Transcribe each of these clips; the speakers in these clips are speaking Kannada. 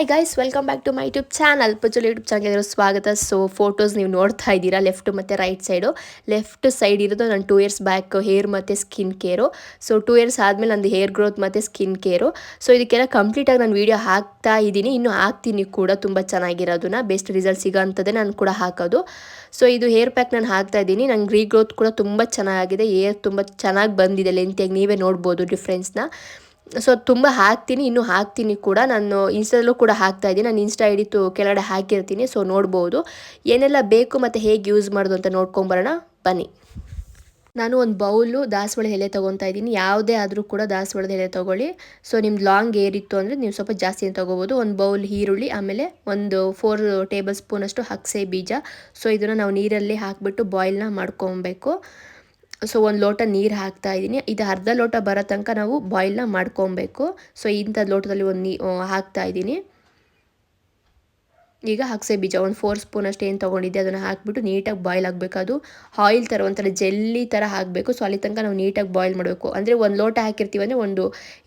Hi guys welcome back to my YouTube channel Puchal YouTube ಚಾನಲ್ಗೆ ಸ್ವಾಗತ. ಸೊ ಫೋಟೋಸ್ ನೀವು ನೋಡ್ತಾ ಇದ್ದೀರಾ ಲೆಫ್ಟ್ ಮತ್ತು ರೈಟ್ ಸೈಡು ಲೆಫ್ಟ್ ಸೈಡ್ ಇರೋದು ನಾನು ಟೂ ಇಯರ್ಸ್ ಬ್ಯಾಕ್ ಹೇರ್ ಮತ್ತು skin care so two years ಆದಮೇಲೆ ನಂದು ಹೇರ್ ಗ್ರೋತ್ ಮತ್ತು ಸ್ಕಿನ್ ಕೇರು ಸೊ ಇದಕ್ಕೆಲ್ಲ ಕಂಪ್ಲೀಟಾಗಿ ನಾನು ವೀಡಿಯೋ ಹಾಕ್ತಾ ಇದ್ದೀನಿ. ಇನ್ನೂ ಹಾಕ್ತೀನಿ ಕೂಡ, ತುಂಬ ಚೆನ್ನಾಗಿರೋದನ್ನ. ಬೆಸ್ಟ್ ರಿಸಲ್ಟ್ ಸಿಗೋ ಅಂಥದ್ದೇ ನಾನು ಕೂಡ ಹಾಕೋದು. ಸೊ ಇದು ಹೇರ್ ಪ್ಯಾಕ್ ನಾನು ಹಾಕ್ತಾ ಇದ್ದೀನಿ. ನಂಗೆ ರೀಗ್ರೋತ್ ಕೂಡ ತುಂಬ ಚೆನ್ನಾಗಿದೆ. ಹೇರ್ ತುಂಬ ಚೆನ್ನಾಗಿ ಬಂದಿದೆ. ಲೆಂತಿಯಾಗಿ ನೀವೇ ನೋಡ್ಬೋದು ಡಿಫ್ರೆನ್ಸ್ನ ಸೊ ತುಂಬ ಹಾಕ್ತೀನಿ, ಇನ್ನೂ ಹಾಕ್ತೀನಿ ಕೂಡ. ನಾನು ಇನ್ಸ್ಟಾದಲ್ಲೂ ಕೂಡ ಹಾಕ್ತಾ ಇದ್ದೀನಿ. ನಾನು ಇನ್ಸ್ಟಾ ಹಿಡಿತು ಕೆಳಗಡೆ ಹಾಕಿರ್ತೀನಿ ಸೊ ನೋಡ್ಬೋದು. ಏನೆಲ್ಲ ಬೇಕು ಮತ್ತು ಹೇಗೆ ಯೂಸ್ ಮಾಡೋದು ಅಂತ ನೋಡ್ಕೊಂಬರೋಣ ಬನ್ನಿ. ನಾನು ಒಂದು ಬೌಲು ದಾಸವಾಳ ಎಲೆ ತೊಗೊತಾ ಇದ್ದೀನಿ. ಯಾವುದೇ ಆದರೂ ಕೂಡ ದಾಸವಾಳದ ಎಲೆ ತೊಗೊಳ್ಳಿ. ಸೊ ನಿಮ್ದು ಲಾಂಗ್ ಏರಿತ್ತು ಅಂದರೆ ನೀವು ಸ್ವಲ್ಪ ಜಾಸ್ತಿ ತೊಗೋಬೋದು. ಒಂದು ಬೌಲ್ ಈರುಳ್ಳಿ, ಆಮೇಲೆ ಒಂದು ಫೋರ್ ಟೇಬಲ್ ಸ್ಪೂನಷ್ಟು ಹಕ್ಸೆ ಬೀಜ. ಸೊ ಇದನ್ನು ನಾವು ನೀರಲ್ಲಿ ಹಾಕಿಬಿಟ್ಟು ಬಾಯ್ಲ್ನ ಮಾಡ್ಕೊಬೇಕು. ಸೊ ಒಂದು ಲೋಟ ನೀರು ಹಾಕ್ತಾ ಇದ್ದೀನಿ. ಇದು ಅರ್ಧ ಲೋಟ ಬರೋ ತನಕ ನಾವು ಬಾಯ್ಲ್ನ ಮಾಡ್ಕೊಬೇಕು. ಸೊ ಇಂಥ ಲೋಟದಲ್ಲಿ ಒಂದು ನೀ ಹಾಕ್ತಾ ಇದ್ದೀನಿ. ಈಗ ಹಕ್ಸೆ ಬೀಜ. ಒಂದು ಫೋರ್ ಸ್ಪೂನ್ ಅಷ್ಟು ಏನು ತೊಗೊಂಡಿದ್ದೆ, ಅದನ್ನು ಹಾಕ್ಬಿಟ್ಟು ನೀಟಾಗಿ ಬಾಯ್ಲ್ ಆಗಬೇಕು. ಅದು ಆಯಿಲ್ ಥರ ಒಂಥರ ಜೆಲ್ಲಿ ಥರ ಹಾಕಬೇಕು. ಸೊ ಅಲ್ಲಿ ತನಕ ನಾವು ನೀಟಾಗಿ ಬಾಯ್ಲ್ ಮಾಡಬೇಕು. ಅಂದರೆ ಒಂದು ಲೋಟ ಹಾಕಿರ್ತೀವಿ ಅಂದರೆ ಒಂದು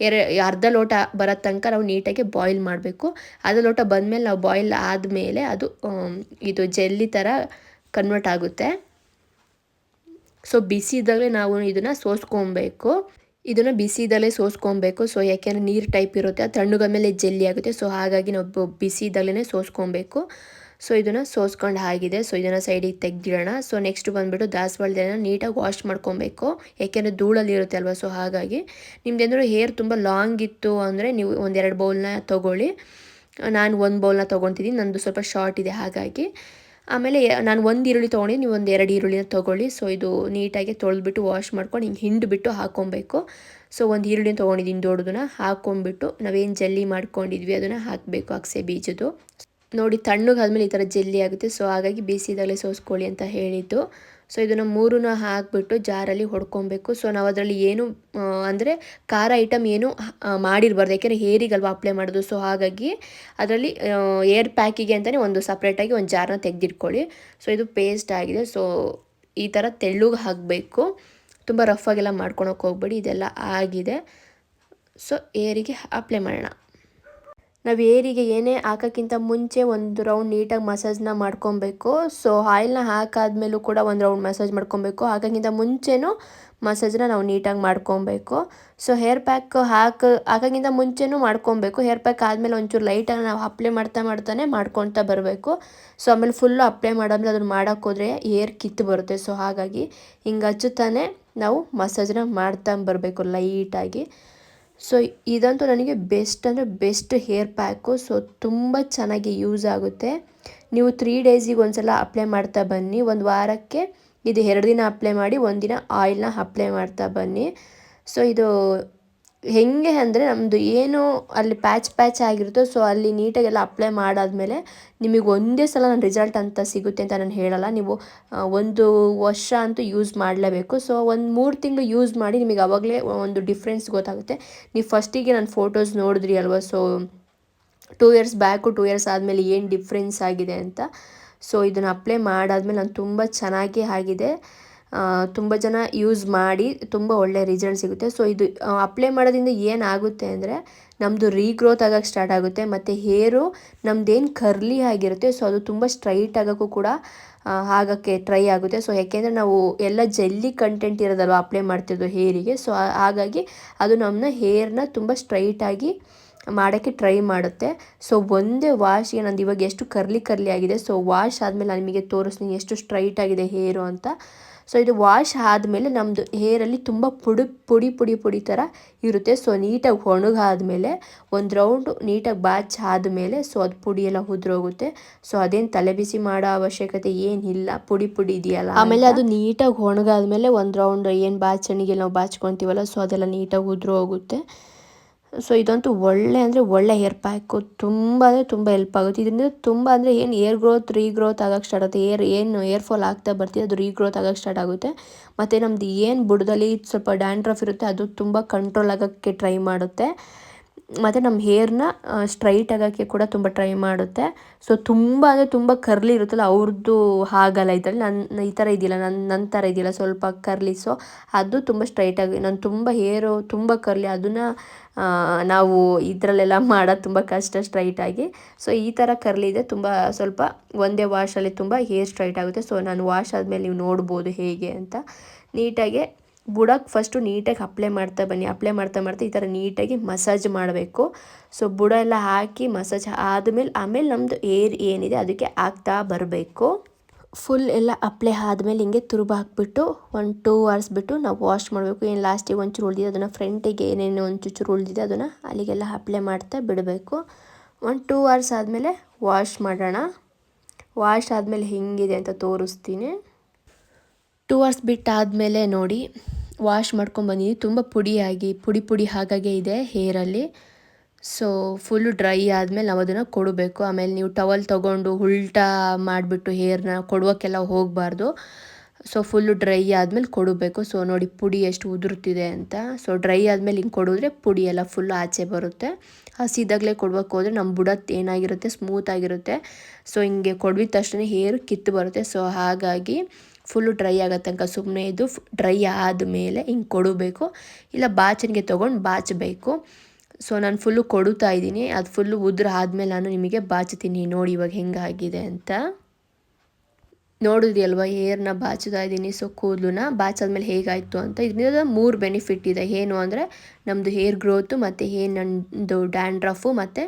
ಎರ ಅರ್ಧ ಲೋಟ ಬರೋ ತನಕ ನಾವು ನೀಟಾಗಿ ಬಾಯ್ಲ್ ಮಾಡಬೇಕು. ಅರ್ಧ ಲೋಟ ಬಂದಮೇಲೆ ನಾವು ಬಾಯ್ಲ್ ಆದಮೇಲೆ ಅದು ಇದು ಜೆಲ್ಲಿ ಥರ ಕನ್ವರ್ಟ್ ಆಗುತ್ತೆ. ಸೊ ಬಿಸಿ ಇದ್ದಾಗಲೇ ನಾವು ಇದನ್ನು ಸೋಸ್ಕೊಬೇಕು. ಇದನ್ನು ಬಿಸಿದಲ್ಲೇ ಸೋಸ್ಕೊಬೇಕು. ಸೊ ಯಾಕೆಂದರೆ ನೀರು ಟೈಪ್ ಇರುತ್ತೆ ಅದು ಮೇಲೆ ಜೆಲ್ಲಿ ಆಗುತ್ತೆ. ಸೊ ಹಾಗಾಗಿ ನಾವು ಬಿಸಿ ಇದ್ದಾಗಲೇ ಸೋಸ್ಕೊಬೇಕು. ಸೊ ಇದನ್ನು ಸೋಸ್ಕೊಂಡು ಆಗಿದೆ ಸೊ ಇದನ್ನು ಸೈಡಿಗೆ ತೆಗ್ದಿಡೋಣ. ಸೊ ನೆಕ್ಸ್ಟ್ ಬಂದುಬಿಟ್ಟು ದಾಸವಾಳದನ್ನ ನೀಟಾಗಿ ವಾಶ್ ಮಾಡ್ಕೊಬೇಕು. ಯಾಕೆಂದರೆ ಧೂಳಲ್ಲಿ ಇರುತ್ತೆ ಅಲ್ವಾ? ಸೊ ಹಾಗಾಗಿ. ನಿಮ್ದೇನಾದ್ರು ಹೇರ್ ತುಂಬ ಲಾಂಗ್ ಇತ್ತು ಅಂದರೆ ನೀವು ಒಂದೆರಡು ಬೌಲ್ನ ತೊಗೊಳ್ಳಿ. ನಾನು ಒಂದು ಬೌಲ್ನ ತೊಗೊತಿದ್ದೀನಿ. ನಂದು ಸ್ವಲ್ಪ ಶಾರ್ಟ್ ಇದೆ, ಹಾಗಾಗಿ. ಆಮೇಲೆ ನಾನು ಒಂದು ಈರುಳ್ಳಿ ತೊಗೊಂಡು ನೀವು ಒಂದು ಎರಡು ಈರುಳ್ಳಿನ ತೊಗೊಳ್ಳಿ. ಸೊ ಇದು ನೀಟಾಗಿ ತೊಳೆದ್ಬಿಟ್ಟು ವಾಶ್ ಮಾಡ್ಕೊಂಡು ಹಿಂಗೆ ಬಿಟ್ಟು ಹಾಕ್ಕೊಬೇಕು ಸೊ ಒಂದು ಈರುಳ್ಳಿನ ತೊಗೊಂಡಿದ್ದೀನಿ ದೊಡ್ಡದನ್ನ ಹಾಕ್ಕೊಂಬಿಟ್ಟು ನಾವೇನು ಜಲ್ಲಿ ಮಾಡ್ಕೊಂಡಿದ್ವಿ ಅದನ್ನು ಹಾಕಬೇಕು ಅಕ್ಸೆ ಬೀಜದ್ದು. ನೋಡಿ, ತಣ್ಣಗಾದ್ಮೇಲೆ ಈ ಥರ ಜಲ್ಲಿ ಆಗುತ್ತೆ. ಸೊ ಹಾಗಾಗಿ ಬೇಸಿದಾಗಲೇ ಸೋಸ್ಕೊಳ್ಳಿ ಅಂತ ಹೇಳಿದ್ದು. ಸೊ ಇದನ್ನು ಮೂರನ್ನ ಹಾಕಿಬಿಟ್ಟು ಜಾರಲ್ಲಿ ಹೊಡ್ಕೊಬೇಕು. ಸೊ ನಾವು ಅದರಲ್ಲಿ ಏನು ಅಂದರೆ ಖಾರ ಐಟಮ್ ಏನು ಮಾಡಿರಬಾರ್ದು. ಯಾಕೆಂದರೆ ಹೇರಿಗಲ್ವ ಅಪ್ಲೈ ಮಾಡೋದು. ಸೊ ಹಾಗಾಗಿ ಅದರಲ್ಲಿ ಏರ್ ಪ್ಯಾಕಿಗೆ ಅಂತಲೇ ಒಂದು ಸಪ್ರೇಟಾಗಿ ಒಂದು ಜಾರನ್ನ ತೆಗೆದಿಟ್ಕೊಳ್ಳಿ. ಸೊ ಇದು ಪೇಸ್ಟ್ ಆಗಿದೆ. ಸೊ ಈ ಥರ ತೆಳ್ಳಗೆ ಹಾಕಬೇಕು. ತುಂಬ ರಫಾಗೆಲ್ಲ ಮಾಡ್ಕೊಳಕ್ಕೆ ಹೋಗ್ಬೇಡಿ. ಇದೆಲ್ಲ ಆಗಿದೆ. ಸೊ ಏರಿಗೆ ಅಪ್ಲೈ ಮಾಡೋಣ. ನಾವು ಏರಿಗೆ ಏನೇ ಹಾಕೋಕ್ಕಿಂತ ಮುಂಚೆ ಒಂದು ರೌಂಡ್ ನೀಟಾಗಿ ಮಸಾಜ್ನ ಮಾಡ್ಕೊಬೇಕು. ಸೊ ಆಯಿಲ್ನ ಹಾಕಾದ್ಮೇಲೂ ಕೂಡ ಒಂದು ರೌಂಡ್ ಮಸಾಜ್ ಮಾಡ್ಕೊಬೇಕು. ಹಾಕೋಕ್ಕಿಂತ ಮುಂಚೆನೂ ಮಸಾಜ್ನ ನಾವು ನೀಟಾಗಿ ಮಾಡ್ಕೊಬೇಕು. ಸೊ ಹೇರ್ ಪ್ಯಾಕ್ ಹಾಕಿ, ಹಾಕೋಕ್ಕಿಂತ ಮುಂಚೆನೂ ಮಾಡ್ಕೊಬೇಕು. ಹೇರ್ ಪ್ಯಾಕ್ ಆದಮೇಲೆ ಒಂಚೂರು ಲೈಟಾಗಿ ನಾವು ಅಪ್ಲೈ ಮಾಡ್ತಾ ಮಾಡ್ತಾನೆ ಮಾಡ್ಕೊತಾ ಬರಬೇಕು. ಸೊ ಆಮೇಲೆ ಫುಲ್ಲು ಅಪ್ಲೈ ಮಾಡಾದ್ಮೇಲೆ ಅದನ್ನು ಮಾಡೋಕ್ಕೋದ್ರೆ ಏರ್ ಕಿತ್ತು ಬರುತ್ತೆ. ಸೊ ಹಾಗಾಗಿ ಹಿಂಗೆ ಹಚ್ಚುತ್ತಾನೆ ನಾವು ಮಸಾಜ್ನ ಮಾಡ್ತಾ ಬರಬೇಕು ಲೈಟಾಗಿ ಸೊ ಇದಂತೂ ನನಗೆ ಬೆಸ್ಟ್ ಅಂದರೆ ಬೆಸ್ಟ್ ಹೇರ್ ಪ್ಯಾಕು. ಸೊ ತುಂಬ ಚೆನ್ನಾಗಿ ಯೂಸ್ ಆಗುತ್ತೆ. ನೀವು ತ್ರೀ ಡೇಸಿಗೆ ಒಂದು ಸಲ ಅಪ್ಲೈ ಮಾಡ್ತಾ ಬನ್ನಿ. ಒಂದು ವಾರಕ್ಕೆ ಇದು ಎರಡು ದಿನ ಅಪ್ಲೈ ಮಾಡಿ ಒಂದಿನ ಆಯಿಲ್ನ ಅಪ್ಲೈ ಮಾಡ್ತಾ ಬನ್ನಿ. ಸೊ ಇದು ಹೆಂಗೆ ಅಂದರೆ ನಮ್ಮದು ಏನು ಅಲ್ಲಿ ಪ್ಯಾಚ್ ಪ್ಯಾಚ್ ಆಗಿರುತ್ತೋ, ಸೊ ಅಲ್ಲಿ ನೀಟಾಗೆಲ್ಲ ಅಪ್ಲೈ ಮಾಡಾದಮೇಲೆ ನಿಮಗೆ ಒಂದೇ ಸಲ ನನ್ನ ರಿಸಲ್ಟ್ ಅಂತ ಸಿಗುತ್ತೆ ಅಂತ ನಾನು ಹೇಳಲ್ಲ. ನೀವು ಒಂದು ವರ್ಷ ಅಂತೂ ಯೂಸ್ ಮಾಡಲೇಬೇಕು. ಸೊ ಒಂದು ಮೂರು ತಿಂಗಳು ಯೂಸ್ ಮಾಡಿ ನಿಮಗೆ ಅವಾಗಲೇ ಒಂದು ಡಿಫ್ರೆನ್ಸ್ ಗೊತ್ತಾಗುತ್ತೆ. ನೀವು ಫಸ್ಟಿಗೆ ನಾನು ಫೋಟೋಸ್ ನೋಡಿದ್ರಿ ಅಲ್ವಾ, so two years back, two years ಆದಮೇಲೆ ಏನು ಡಿಫ್ರೆನ್ಸ್ ಆಗಿದೆ ಅಂತ. ಸೊ ಇದನ್ನು ಅಪ್ಲೈ ಮಾಡಾದಮೇಲೆ ನಾನು ತುಂಬ ಚೆನ್ನಾಗಿ ಆಗಿದೆ. ತುಂಬ ಜನ ಯೂಸ್ ಮಾಡಿ ತುಂಬ ಒಳ್ಳೆ ರಿಸಲ್ಟ್ ಸಿಗುತ್ತೆ. ಸೊ ಇದು ಅಪ್ಲೈ ಮಾಡೋದ್ರಿಂದ ಏನಾಗುತ್ತೆ ಅಂದರೆ ನಮ್ಮದು ರೀಗ್ರೋತ್ ಆಗೋಕ್ಕೆ ಸ್ಟಾರ್ಟ್ ಆಗುತ್ತೆ. ಮತ್ತು ಹೇರು ನಮ್ಮದೇನು ಕರ್ಲಿ ಆಗಿರುತ್ತೆ. ಸೊ ಅದು ತುಂಬ ಸ್ಟ್ರೈಟ್ ಆಗೋಕ್ಕೂ ಕೂಡ ಆಗೋಕ್ಕೆ ಟ್ರೈ ಆಗುತ್ತೆ. ಸೊ ಯಾಕೆಂದರೆ ನಾವು ಎಲ್ಲ ಜಲ್ಲಿ ಕಂಟೆಂಟ್ ಇರೋದಲ್ವ ಅಪ್ಲೈ ಮಾಡ್ತಿದ್ದು ಹೇರಿಗೆ ಸೊ ಹಾಗಾಗಿ ಅದು ನಮ್ಮನ್ನ ಹೇರ್ನ ತುಂಬ ಸ್ಟ್ರೈಟಾಗಿ ಮಾಡೋಕ್ಕೆ ಟ್ರೈ ಮಾಡುತ್ತೆ. ಸೊ ಒಂದೇ ವಾಶ್ಗೆ ನಂದು ಇವಾಗ ಎಷ್ಟು ಕರ್ಲಿ ಕರ್ಲಿ ಆಗಿದೆ. ಸೊ ವಾಶ್ ಆದಮೇಲೆ ನಾನು ನಿಮಗೆ ತೋರಿಸ್ತೀನಿ ಎಷ್ಟು ಸ್ಟ್ರೈಟ್ ಆಗಿದೆ ಹೇರು ಅಂತ. ಸೊ ಇದು ವಾಶ್ ಆದಮೇಲೆ ನಮ್ಮದು ಹೇರಲ್ಲಿ ತುಂಬ ಪುಡಿ ಪುಡಿ ಪುಡಿ ಪುಡಿ ಥರ ಇರುತ್ತೆ. ಸೊ ನೀಟಾಗಿ ಒಣಗಾದ್ಮೇಲೆ ಒಂದು ರೌಂಡು ನೀಟಾಗಿ ಬಾಚ್ ಆದಮೇಲೆ ಸೊ ಅದು ಪುಡಿ ಎಲ್ಲ ಉದ್ರೋಗುತ್ತೆ. ಸೊ ಅದೇನು ತಲೆ ಬಿಸಿ ಮಾಡೋ ಅವಶ್ಯಕತೆ ಏನಿಲ್ಲ. ಪುಡಿ ಪುಡಿ ಇದೆಯಲ್ಲ ಆಮೇಲೆ ಅದು ನೀಟಾಗಿ ಒಣಗಾದಮೇಲೆ ಒಂದು ರೌಂಡ್ ಏನು ಬಾಚಣಿಗೆ ನಾವು ಬಾಚ್ಕೊತೀವಲ್ಲ ಸೊ ಅದೆಲ್ಲ ನೀಟಾಗಿ ಉದ್ರೋಗುತ್ತೆ. ಸೊ ಇದಂತೂ ಒಳ್ಳೆ ಅಂದರೆ ಒಳ್ಳೆ ಹೇರ್ ಪ್ಯಾಕು ತುಂಬ ಅಂದರೆ ತುಂಬ ಹೆಲ್ಪ್ ಆಗುತ್ತೆ. ಇದರಿಂದ ತುಂಬ ಅಂದರೆ ಏನು ಏರ್ ಗ್ರೋತ್ ರೀಗ್ರೋತ್ ಆಗೋಕ್ಕೆ ಸ್ಟಾರ್ಟ್ ಆಗುತ್ತೆ. ಏರ್ ಏನು ಏರ್ ಫಾಲ್ ಆಗ್ತಾ ಬರ್ತೀವಿ ಅದು ರೀಗ್ರೋತ್ ಆಗೋಕ್ಕೆ ಸ್ಟಾರ್ಟ್ ಆಗುತ್ತೆ. ಮತ್ತು ನಮ್ಮದು ಏನು ಬುಡದಲ್ಲಿ ಸ್ವಲ್ಪ ಡ್ಯಾಂಡ್ರಫ್ ಇರುತ್ತೆ, ಅದು ತುಂಬ ಕಂಟ್ರೋಲ್ ಆಗೋಕ್ಕೆ ಟ್ರೈ ಮಾಡುತ್ತೆ. ಮತ್ತು ನಮ್ಮ ಹೇರ್ನ ಸ್ಟ್ರೈಟ್ ಆಗೋಕ್ಕೆ ಕೂಡ ತುಂಬ ಟ್ರೈ ಮಾಡುತ್ತೆ. ಸೊ ತುಂಬ ಅಂದರೆ ತುಂಬ ಕರ್ಲಿ ಇರುತ್ತಲ್ಲ ಅವ್ರದ್ದು ಹಾಗಲ್ಲ ಇದರಲ್ಲಿ ನನ್ನ ಈ ಥರ ಇದೆಯಲ್ಲ ನನ್ನ ನನ್ನ ಥರ ಇದೆಯಲ್ಲ, ಸ್ವಲ್ಪ ಕರ್ಲಿ ಸೊ ಅದು ತುಂಬ ಸ್ಟ್ರೈಟಾಗಿ ನಾನು ತುಂಬ ಹೇರು ತುಂಬ ಕರ್ಲಿ ಅದನ್ನು ನಾವು ಇದರಲ್ಲೆಲ್ಲ ಮಾಡೋದು ತುಂಬ ಕಷ್ಟ ಸ್ಟ್ರೈಟಾಗಿ ಸೊ ಈ ಥರ ಕರ್ಲಿ ಇದೆ. ತುಂಬ ಸ್ವಲ್ಪ ಒಂದೇ ವಾಶಲ್ಲಿ ತುಂಬ ಹೇರ್ ಸ್ಟ್ರೈಟ್ ಆಗುತ್ತೆ. ಸೊ ನಾನು ವಾಶ್ ಆದಮೇಲೆ ನೀವು ನೋಡ್ಬೋದು ಹೇಗೆ ಅಂತ. ನೀಟಾಗಿ ಬುಡಕ್ಕೆ ಫಸ್ಟು ನೀಟಾಗಿ ಅಪ್ಲೈ ಮಾಡ್ತಾ ಬನ್ನಿ. ಅಪ್ಲೈ ಮಾಡ್ತಾ ಮಾಡ್ತಾ ಈ ಥರ ನೀಟಾಗಿ ಮಸಾಜ್ ಮಾಡಬೇಕು. ಸೊ ಬುಡ ಎಲ್ಲ ಹಾಕಿ ಮಸಾಜ್ ಆದಮೇಲೆ, ಆಮೇಲೆ ನಮ್ಮದು ಏರ್ ಏನಿದೆ ಅದಕ್ಕೆ ಆಗ್ತಾ ಬರಬೇಕು. ಫುಲ್ ಎಲ್ಲ ಅಪ್ಲೈ ಆದಮೇಲೆ ಹಿಂಗೆ ತುರುಬ ಹಾಕ್ಬಿಟ್ಟು ಒಂದು ಟೂ ಅವರ್ಸ್ ಬಿಟ್ಟು ನಾವು ವಾಶ್ ಮಾಡಬೇಕು. ಏನು ಲಾಸ್ಟಿಗೆ ಒಂಚೂರು ಉಳಿದಿದೆ, ಅದನ್ನು ಫ್ರಂಟಿಗೆ ಏನೇನು ಒಂಚೂಚೂರು ಉಳಿದಿದೆ ಅದನ್ನು ಅಲ್ಲಿಗೆಲ್ಲ ಅಪ್ಲೈ ಮಾಡ್ತಾ ಬಿಡಬೇಕು. ಒಂದು ಟೂ ಅವರ್ಸ್ ಆದಮೇಲೆ ವಾಶ್ ಮಾಡೋಣ. ವಾಶ್ ಆದಮೇಲೆ ಹೆಂಗಿದೆ ಅಂತ ತೋರಿಸ್ತೀನಿ. ಟೂ ಅವರ್ಸ್ ಬಿಟ್ಟಾದಮೇಲೆ ನೋಡಿ, ವಾಶ್ ಮಾಡ್ಕೊಂಡು ತುಂಬ ಪುಡಿಯಾಗಿ, ಪುಡಿ ಪುಡಿ ಹಾಗಾಗೆ ಇದೆ ಹೇರಲ್ಲಿ. ಸೊ ಫುಲ್ಲು ಡ್ರೈ ಆದಮೇಲೆ ನಾವು ಅದನ್ನು ಕೊಡಬೇಕು. ಆಮೇಲೆ ನೀವು ಟವಲ್ ತೊಗೊಂಡು ಉಲ್ಟಾ ಮಾಡಿಬಿಟ್ಟು ಹೇರ್ನ ಕೊಡೋಕ್ಕೆಲ್ಲ ಹೋಗಬಾರ್ದು. ಸೊ ಫುಲ್ಲು ಡ್ರೈ ಆದಮೇಲೆ ಕೊಡಬೇಕು. ಸೊ ನೋಡಿ ಪುಡಿ ಎಷ್ಟು ಉದುರುತ್ತಿದೆ ಅಂತ. ಸೊ ಡ್ರೈ ಆದಮೇಲೆ ಹಿಂಗೆ ಕೊಡಿದ್ರೆ ಪುಡಿ ಎಲ್ಲ ಫುಲ್ ಆಚೆ ಬರುತ್ತೆ. ಹಸಿದಾಗಲೇ ಕೊಡ್ಬೇಕು ಹೋದರೆ ನಮ್ಮ ಬುಡತ್ ಏನಾಗಿರುತ್ತೆ? ಸ್ಮೂತ್ ಆಗಿರುತ್ತೆ. ಸೊ ಹಿಂಗೆ ಕೊಡ್ವಿದ ತಕ್ಷಣ ಹೇರು ಕಿತ್ತು ಬರುತ್ತೆ. ಸೊ ಹಾಗಾಗಿ ಫುಲ್ಲು ಡ್ರೈ ಆಗೋ ತನಕ ಸುಮ್ಮನೆ ಇದು ಡ್ರೈ ಆದಮೇಲೆ ಹಿಂಗೆ ಕೊಡಬೇಕು. ಇಲ್ಲ ಬಾಚಣಿಗೆ ತೊಗೊಂಡು ಬಾಚಬೇಕು. ಸೊ ನಾನು ಫುಲ್ಲು ಕೊಡುತ್ತಾ ಇದ್ದೀನಿ. ಅದು ಫುಲ್ಲು ಉದ್ರ ಆದಮೇಲೆ ನಾನು ನಿಮಗೆ ಬಾಚ್ತೀನಿ. ನೋಡಿ ಇವಾಗ ಹೆಂಗಾಗಿದೆ ಅಂತ. ನೋಡಿದ್ರಿ ಅಲ್ವಾ ಹೇರ್ನ ಬಾಚ್ತಾ ಇದ್ದೀನಿ. ಸೊ ಕೂದಲನ್ನ ಬಾಚಾದ್ಮೇಲೆ ಹೇಗಾಯಿತು ಅಂತ. ಇದರಿಂದ ಮೂರು ಬೆನಿಫಿಟ್ ಇದೆ. ಏನು ಅಂದರೆ ನಮ್ಮದು ಹೇರ್ ಗ್ರೋತು ಮತ್ತು ಹೇರ್ ನಂದು ಡ್ಯಾಂಡ್ರಫು ಮತ್ತು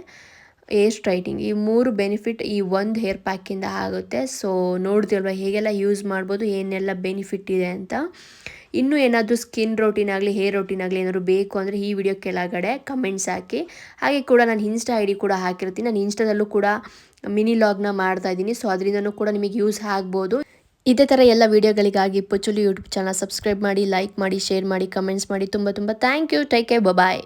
ಏರ್ ಸ್ಟ್ರೈಟಿಂಗ್ ಈ ಮೂರು ಬೆನಿಫಿಟ್ ಈ ಒಂದು ಹೇರ್ ಪ್ಯಾಕಿಂದ ಆಗುತ್ತೆ. ಸೊ ನೋಡ್ತಿಲ್ವ, ಹೇಗೆಲ್ಲ ಯೂಸ್ ಮಾಡ್ಬೋದು, ಏನೆಲ್ಲ ಬೆನಿಫಿಟ್ ಇದೆ ಅಂತ. ಇನ್ನೂ ಏನಾದರೂ ಸ್ಕಿನ್ ರೋಟೀನ್ ಆಗಲಿ ಹೇರ್ ರೋಟೀನ್ ಆಗಲಿ ಏನಾದರೂ ಬೇಕು ಅಂದರೆ ಈ ವಿಡಿಯೋ ಕೆಳಗಡೆ ಕಮೆಂಟ್ಸ್ ಹಾಕಿ. ಹಾಗೆ ಕೂಡ ನಾನು ಇನ್ಸ್ಟಾ ಐ ಡಿ ಕೂಡ ಹಾಕಿರ್ತೀನಿ. ನಾನು ಇನ್ಸ್ಟಾದಲ್ಲೂ ಕೂಡ ಮಿನಿ ಲಾಗ್ನ ಮಾಡ್ತಾ ಇದ್ದೀನಿ. ಸೊ ಅದರಿಂದನೂ ಕೂಡ ನಿಮಗೆ ಯೂಸ್ ಆಗ್ಬೋದು. ಇದೇ ಥರ ಎಲ್ಲ ವೀಡಿಯೋಗಳಿಗಾಗಿ ಪುಚ್ಚುಲಿ ಯೂಟ್ಯೂಬ್ ಚಾನಲ್ ಸಬ್ಸ್ಕ್ರೈಬ್ ಮಾಡಿ ಲೈಕ್ ಮಾಡಿ ಶೇರ್ ಮಾಡಿ ಕಮೆಂಟ್ಸ್ ಮಾಡಿ. ತುಂಬ ತುಂಬ thank you take care bye